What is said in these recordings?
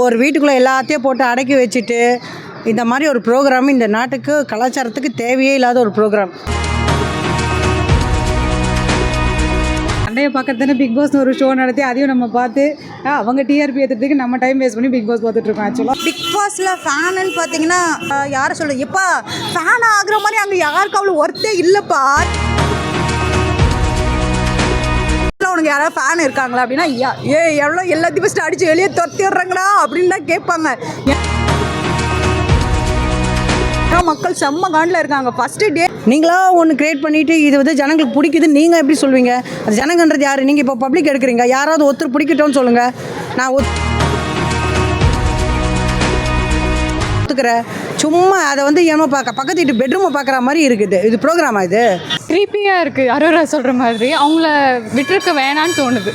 ஒரு வீட்டுக்குள்ளே எல்லாத்தையும் போட்டு அடக்கி வச்சுட்டு இந்த மாதிரி ஒரு ப்ரோக்ராம் இந்த நாட்டுக்கு கலாச்சாரத்துக்கு தேவையே இல்லாத ஒரு ப்ரோக்ராம் சண்டையை பார்க்கறதுன்னு பிக் பாஸ்னு ஒரு ஷோ நடத்தி அதையும் நம்ம பார்த்து அவங்க டிஆர்பி ஏற்றுறதுக்கு நம்ம டைம் வேஸ்ட் பண்ணி பிக் பாஸ் பார்த்துட்டு இருக்கோம் ஆக்சுவலாக பிக் பாஸில் ஃபேனுன்னு பார்த்தீங்கன்னா அஹ், யாரை சொல்லுது எப்பா ஃபேன் ஆகுற மாதிரி அங்கே யாருக்கு அவ்வளோ ஒர்த்தே இல்லைப்பா. உனக்கு யாராவது ஃபேன் இருக்காங்களா அப்படின்னா ஏ எவ்வளோ எல்லாத்தையும் ஃபஸ்ட்டு அடித்து வெளியே துரத்திடுறாங்களா அப்படின்னு தான் கேட்பாங்க மக்கள் செம்ம காண்டில் இருக்காங்க. ஃபஸ்ட்டு டே நீங்களா ஒன்று கிரியேட் பண்ணிவிட்டு இது வந்து ஜனங்களுக்கு பிடிக்குது நீங்கள் எப்படி சொல்வீங்க? அது ஜனங்கன்றது யார்? நீங்கள் இப்போ பப்ளிக் எடுக்கிறீங்க. யாராவது ஒருத்தர் பிடிக்கட்டும்னு சொல்லுங்கள் நான் ஒத்- பார்க்குற சும்மா அதை வந்து ஏனோ பார்க்க பக்கத்து வீட்டு பெட்ரூமை பார்க்குற மாதிரி இருக்குது. இது ப்ரோக்ராமா இது? க்ரீப்பியாக இருக்குது அரோரா சொல்கிற மாதிரி. அவங்கள விட்டுருக்க வேணான்னு தோணுது.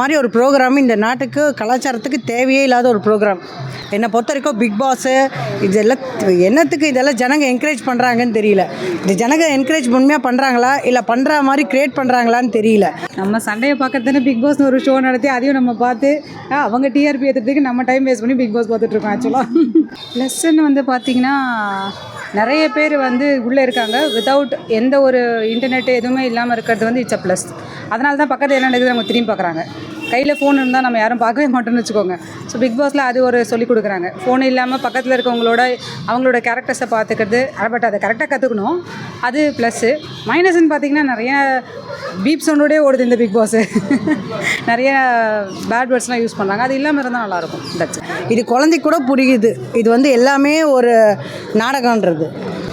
மாதிரி ஒரு ப்ரோக்ராம் இந்த நாட்டுக்கு கலாச்சாரத்துக்கு தேவையே இல்லாத ஒரு ப்ரோக்ராம் என்னை பொறுத்த வரைக்கும் பிக் பாஸு இதெல்லாம் என்னத்துக்கு இதெல்லாம் ஜனங்க என்கரேஜ் பண்ணுறாங்கன்னு தெரியல. இந்த ஜனங்க என்கரேஜ் உண்மையாக பண்ணுறாங்களா இல்லை பண்ணுற மாதிரி க்ரியேட் பண்ணுறாங்களான்னு தெரியல. நம்ம சண்டையை பார்க்கறதுன்னு பிக் பாஸ்னு ஒரு ஷோ நடத்தி அதையும் நம்ம பார்த்து அவங்க டிஆர்பி ஏற்றுறதுக்கு நம்ம டைம் வேஸ்ட் பண்ணி பிக் பாஸ் பார்த்துட்டு இருக்கோம் ஆக்சுவலாக லெசன் வந்து பார்த்திங்கன்னா நிறைய பேர் வந்து உள்ளே இருக்காங்க. வித்தவுட் எந்த ஒரு இன்டர்நெட் எதுவுமே இல்லாமல் இருக்கிறது வந்து இட்ஸ் அ ப்ளஸ் அதனால தான் பக்கத்தில் என்ன நடக்குது அவங்க திரும்பி பார்க்குறாங்க. கையில் ஃபோன் இருந்தால் நம்ம யாரும் பார்க்கவே மாட்டோம்னு வச்சுக்கோங்க. ஸோ பிக் பாஸில் அது ஒரு சொல்லிக் கொடுக்குறாங்க. ஃபோன் இல்லாமல் பக்கத்தில் இருக்கவங்களோட அவங்களோட கேரக்டர்ஸை பார்த்துக்கிறது பட் அதை கரெக்டாக கற்றுக்கணும் அது ப்ளஸ்ஸு மைனஸ்ன்னு பார்த்தீங்கன்னா நிறைய பீப் சவுண்டோடே ஓடுது இந்த பிக் பாஸு. நிறைய பேட் வேர்ட்ஸ்லாம் யூஸ் பண்ணாங்க. அது இல்லாமல் இருந்தால் நல்லாயிருக்கும். தட்ஸ் இது குழந்தை கூட புரியுது. இது வந்து எல்லாமே ஒரு நாடகன்றது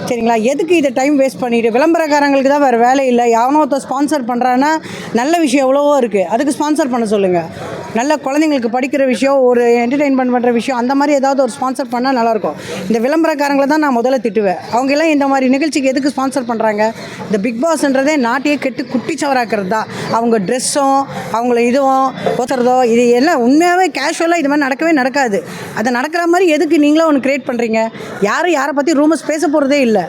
சரிங்களா? எதுக்கு இதை டைம் வேஸ்ட் பண்ணிட்டு? விளம்பரக்காரங்களுக்கு தான் வேறு வேலை இல்லை. எவனோ ஒருத்தர் ஸ்பான்சர் பண்ணுறான்னா நல்ல விஷயம் எவ்வளவோ இருக்குது அதுக்கு ஸ்பான்சர் பண்ண சொல்லுங்கள் நல்ல குழந்தைங்களுக்கு படிக்கிற விஷயம் ஒரு என்டர்டெயின்மெண்ட் பண்ணுற விஷயம் அந்த மாதிரி ஏதாவது ஒரு ஸ்பான்சர் பண்ணால் நல்லாயிருக்கும். இந்த விளம்பரக்காரங்களை தான் நான் முதல்ல திட்டுவேன். அவங்க எல்லாம் இந்த மாதிரி நிகழ்ச்சிக்கு எதுக்கு ஸ்பான்சர் பண்ணுறாங்க இந்த பிக் பாஸ்ன்றதே நாட்டையே கெட்டு குட்டிச்சவராக்கிறது. தான் அவங்க ட்ரெஸ்ஸும் அவங்கள இதுவும் ஒத்துறதோ இது எல்லாம் உண்மையாகவே கேஷுவலாக இது மாதிரி நடக்கவே நடக்காது. அதை நடக்கிற மாதிரி எதுக்கு நீங்களும் ஒன்று க்ரியேட் பண்ணுறீங்க யாரும் யாரை பற்றி ரூமர்ஸ் பேச போகிறதே இல்லை.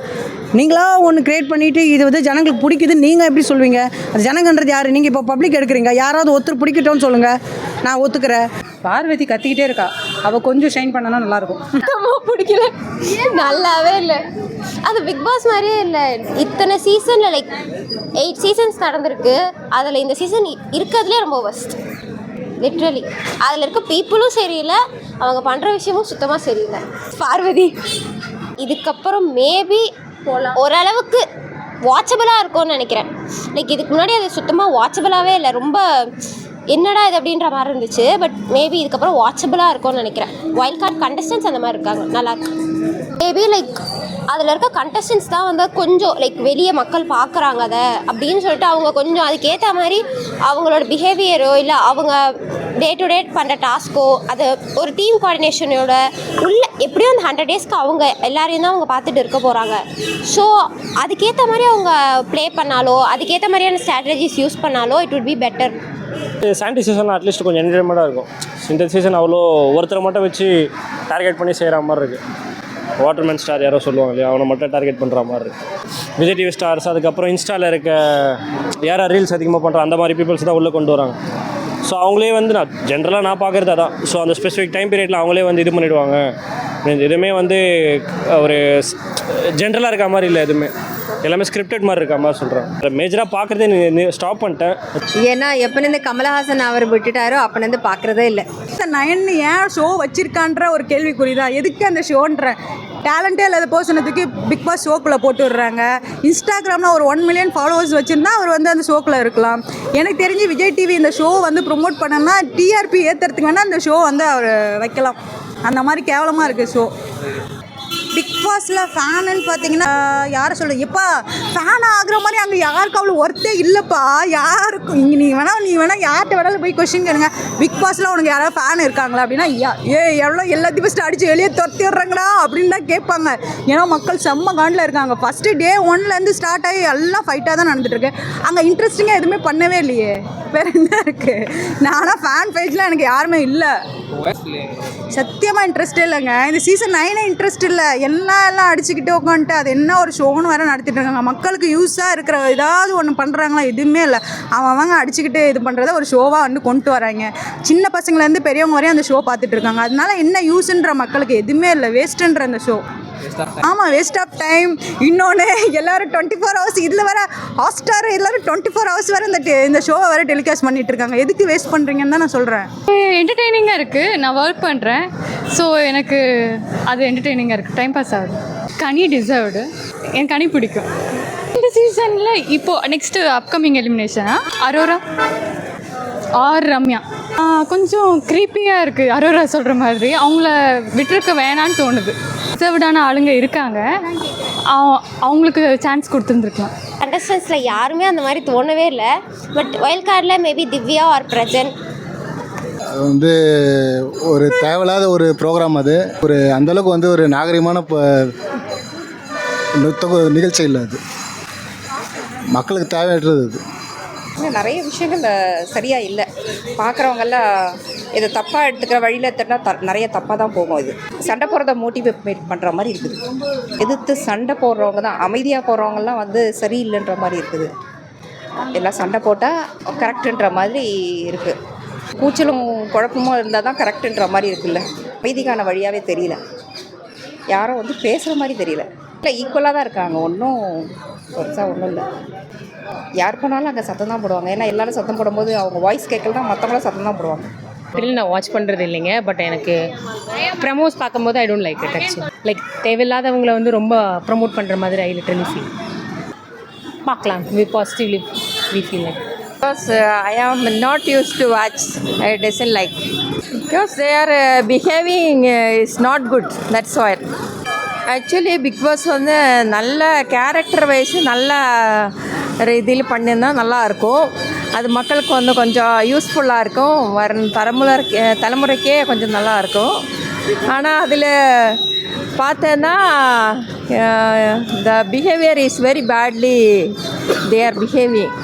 நீங்களாக ஒன்று க்ரியேட் பண்ணிவிட்டு இது வந்து ஜனங்களுக்கு பிடிக்குது நீங்கள் எப்படி சொல்வீங்க? அது ஜனங்கன்றது யார்? நீங்கள் இப்போ பப்ளிக் எடுக்கிறீங்க. யாராவது ஒருத்தர் பிடிக்கட்டோன்னு சொல்லுங்கள் நான் ஒத்துக்கிறேன். பார்வதி கத்திக்கிட்டே இருக்கா. அவள் கொஞ்சம் ஷைன் பண்ணனா நல்லாயிருக்கும் சுத்தமாக பிடிக்கல. நல்லாவே இல்லை. அது பிக் பாஸ் மாதிரியே இல்லை. இத்தனை சீசனில் லைக் எயிட் சீசன்ஸ் நடந்திருக்கு. அதில் இந்த சீசன் இருக்கிறதுலே ரொம்ப ஒஸ்ட் லிட்ரலி அதில் இருக்க பீப்புளும் சரியில்லை. அவங்க பண்ணுற விஷயமும் சுத்தமாக சரியில்லை. பார்வதி இதுக்கப்புறம் மேபி ஓரளவுக்கு வாட்சபிளாக இருக்கும்னு நினைக்கிறேன். லைக் இதுக்கு முன்னாடி அது சுத்தமாக வாட்சபிளாகவே இல்லை. ரொம்ப என்னடா இது அப்படின்ற மாதிரி இருந்துச்சு பட் மேபி இதுக்கப்புறம் வாட்சபிளாக இருக்கும்னு நினைக்கிறேன். வைல்ட் கார்டு கண்டஸ்டன்ஸ் அந்த மாதிரி இருக்காங்க நல்லா மேபி லைக் அதில் இருக்க கண்டஸ்டன்ஸ் தான் வந்து கொஞ்சம் லைக் வெளியே மக்கள் பார்க்குறாங்க அதை அப்படின்னு சொல்லிட்டு அவங்க கொஞ்சம் அதுக்கேற்ற மாதிரி அவங்களோட பிஹேவியரோ இல்லை அவங்க டே டு டே பண்ணுற டாஸ்க்கோ அது ஒரு டீம் கோஆர்டினேஷனோட உள்ள எப்படியும் அந்த ஹண்ட்ரட் டேஸ்க்கு அவங்க எல்லாரையும் தான் அவங்க பார்த்துட்டு இருக்க போகிறாங்க ஸோ அதுக்கேற்ற மாதிரி அவங்க ப்ளே பண்ணாலோ அதுக்கேற்ற மாதிரியான ஸ்ட்ராட்டஜிஸ் யூஸ் பண்ணாலோ it would be better Sandy season at least கொஞ்சம் என்டர்டைன்மெண்ட்டாக இருக்கும். இந்த சீசன் அவ்வளோ ஒருத்தரை மட்டும் வச்சு டார்கெட் பண்ணி செய்கிற மாதிரி இருக்குது வாட்டர்மேன் ஸ்டார் யாரோ சொல்லுவாங்க இல்லையா? அவனை மட்டும் டார்கெட் பண்ணுற மாதிரி இருக்குது விஜய் டிவி ஸ்டார்ஸ் அதுக்கப்புறம் இன்ஸ்டாவில் இருக்க யாரா ரீல்ஸ் அதிகமாக பண்ணுற அந்த மாதிரி பீப்புள்ஸ் தான் உள்ளே கொண்டு வராங்க. ஸோ அவங்களே வந்து நான் ஜென்ரலாக நான் பார்க்குறது அதான். ஸோ அந்த ஸ்பெசிஃபிக் டைம் பீரியடில் அவங்களே வந்து இது பண்ணிவிடுவாங்க எதுவுமே வந்து ஒரு ஜென்ரலாக இருக்க மாதிரி இல்லை எதுவுமே. எல்லாமே ஸ்கிரிப்டட் மாதிரி இருக்க மாதிரி சொல்கிறேன் மேஜராக பார்க்குறதே ஸ்டாப் பண்ணிட்டேன் ஏன்னா எப்போலேருந்து கமலஹாசன் அவர் விட்டுட்டாரோ அப்போலேருந்து பார்க்குறதே இல்லை. இந்த நயன் ஏன் ஷோ வச்சிருக்கான்ற ஒரு கேள்விக்குறி தான் எதுக்கு அந்த ஷோன்ற டேலண்டே இல்லாத பர்சனத்துக்கு பிக் பாஸ் ஷோக்குள்ளே போட்டு விடுறாங்க. இன்ஸ்டாகிராமில் ஒரு ஒன் மில்லியன் ஃபாலோவர்ஸ் வச்சுருந்தா அவர் வந்து அந்த ஷோக்குள்ளே இருக்கலாம். எனக்கு தெரிஞ்சு விஜய் டிவி இந்த ஷோ வந்து ப்ரொமோட் பண்ணனா டிஆர்பி ஏற்றுறதுக்கு வேணால் இந்த ஷோ வந்து அவர் வைக்கலாம். அந்த மாதிரி கேவலமாக இருக்குது ஷோ பிக் பாஸில் ஃபேனுன்னு பார்த்தீங்கன்னா யாரை சொல்ல எப்பா ஃபேன் ஆகுற மாதிரி அங்கே யாருக்கு அவ்வளோ ஒர்த்தே இல்லைப்பா. யாருக்கும் இங்கே நீ வேணா நீ வேணா யார்கிட்ட வேணாலும் போய் கொஸ்டின் கேளுங்க. பிக் பாஸில் உனக்கு யாராவது ஃபேன் இருக்காங்களா அப்படின்னா ஏ எவ்வளோ எல்லாத்தையும் ஃபஸ்ட்டு அடித்து வெளியே துரத்திடுறாங்களா அப்படின்னு தான் கேட்பாங்க. ஏன்னா மக்கள் செம்ம காண்டில் இருக்காங்க. ஃபஸ்ட்டு டே ஒன்லேருந்து ஸ்டார்ட் ஆகி எல்லாம் ஃபைட்டாக தான் நடந்துட்டுருக்கு அங்கே இன்ட்ரெஸ்டிங்காக எதுவுமே பண்ணவே இல்லையே. வேறு என்ன இருக்குது நானாக ஃபேன் பேஜ்லாம் எனக்கு யாருமே இல்லை. சத்தியமாக இன்ட்ரெஸ்ட் இல்லைங்க. இந்த சீசன் நைனே இன்ட்ரெஸ்ட் இல்லை. எல்லாம் எல்லாம் அடிச்சுக்கிட்டு உட்காந்துட்டு அது என்ன ஒரு ஷோன்னு வேறு நடத்திட்டு இருக்காங்க. மக்களுக்கு யூஸாக இருக்கிற ஏதாவது ஒன்று பண்ணுறாங்களா எதுவுமே இல்லை. அவன் அவங்க அடிச்சுக்கிட்டு இது பண்ணுறத ஒரு ஷோவாக வந்து கொண்டு வராங்க. சின்ன பசங்கள்லேருந்து பெரியவங்க வரையும் அந்த ஷோ பார்த்துட்டு இருக்காங்க. அதனால என்ன யூஸ்ன்ற மக்களுக்கு எதுவுமே இல்லை. வேஸ்ட்டுன்ற அந்த ஷோ ஆமாம் வேஸ்ட் ஆஃப் டைம் இன்னொன்று எல்லாரும் டுவெண்ட்டி ஃபோர் ஹவர்ஸ் இதில் வர ஹாட்ஸ்டார் எல்லாரும் டுவெண்ட்டி ஃபோர் ஹவர்ஸ் வரை இந்த இந்த ஷோவை வேறு டெலிகாஸ்ட் பண்ணிட்டு இருக்காங்க. எதுக்கு வேஸ்ட் பண்ணுறீங்கன்னு தான் நான் சொல்கிறேன் என்டர்டெய்னிங்காக இருக்குது நான் ஒர்க் பண்ணுறேன் ஸோ எனக்கு அது என்டர்டெய்னிங்காக இருக்குது டைம் பாஸ் ஆகுது. கனி டிசர்வ்டு எனக்கு கனி பிடிக்கும். இந்த சீசனில் இப்போது நெக்ஸ்ட்டு அப்கமிங் எலிமினேஷனா அரோரா ஆர் ரம்யா. கொஞ்சம் க்ரீப்பியாக இருக்குது அரோரா சொல்கிற மாதிரி. அவங்கள விட்டுருக்க வேணான்னு தோணுது. ரிசர்வ்டான ஆளுங்க இருக்காங்க. அவ- அவங்களுக்கு சான்ஸ் கொடுத்துருந்துருக்கலாம். கண்டஸ்டன்ஸில் யாருமே அந்த மாதிரி தோணவே இல்லை. பட் ஒயல் கார்டில் மேபி திவ்யா ஆர் பிரஜன். அது வந்து ஒரு தேவையில்லாத ஒரு ப்ரோக்ராம் அது. ஒரு அந்தளவுக்கு வந்து ஒரு நாகரிகமான இப்போ நுத்த நிகழ்ச்சி இல்லை அது. மக்களுக்கு தேவையற்றது அது. இன்னும் நிறைய விஷயங்கள் சரியாக இல்லை. பார்க்குறவங்கெல்லாம் இதை தப்பாக எடுத்துக்கிற வழியில் எடுத்துட்டா த நிறைய தப்பாக தான் போகும் இது. சண்டை போடுறத மோட்டிவேட் பண்ணுற மாதிரி இருக்குது. எதிர்த்து சண்டை போடுறவங்க தான் அமைதியாக போகிறவங்கலாம் வந்து சரியில்லைன்ற மாதிரி இருக்குது. எல்லாம் சண்டை போட்டால் கரெக்டுன்ற மாதிரி இருக்குது கூச்சலும் குழப்பமும் இருந்தால் தான் கரெக்டுன்ற மாதிரி இருக்குல்ல. அமைதிக்கான வழியாகவே தெரியல. யாரும் வந்து பேசுகிற மாதிரி தெரியல. இல்லை ஈக்குவலாக தான் இருக்காங்க. ஒன்றும் பெருசாக ஒன்றும் இல்லை. யார் போனாலும் அங்கே சத்தம் தான் போடுவாங்க. ஏன்னா எல்லோரும் சத்தம் போடும்போது அவங்க வாய்ஸ் கேட்கலாம் மற்றவங்களும் சத்தம் தான் போடுவாங்க. இல்லை நான் வாட்ச் பண்ணுறது இல்லைங்க பட் எனக்கு ப்ரமோஸ் பார்க்கும்போது I don't like it actually like தேவையில்லாதவங்கள வந்து ரொம்ப ப்ரமோட் பண்ணுற மாதிரி ஐ லிட்டரலி ஃபீல் பார்க்கலாம் we positively we feel like Because uh, I am not used to watch. I doesn't like. Because they are uh, behaving uh, is not good. That's why. Actually Bigg Boss வந்து நல்ல character wise நல்ல இதில் பண்ணியிருந்தா நல்லாயிருக்கும். அது மக்களுக்கு வந்து கொஞ்சம் யூஸ்ஃபுல்லாக இருக்கும். வர தலைமுறை தலைமுறைக்கே கொஞ்சம் நல்லாயிருக்கும். ஆனால் அதில் பார்த்தேன்னா the behaviour is very badly they're behaving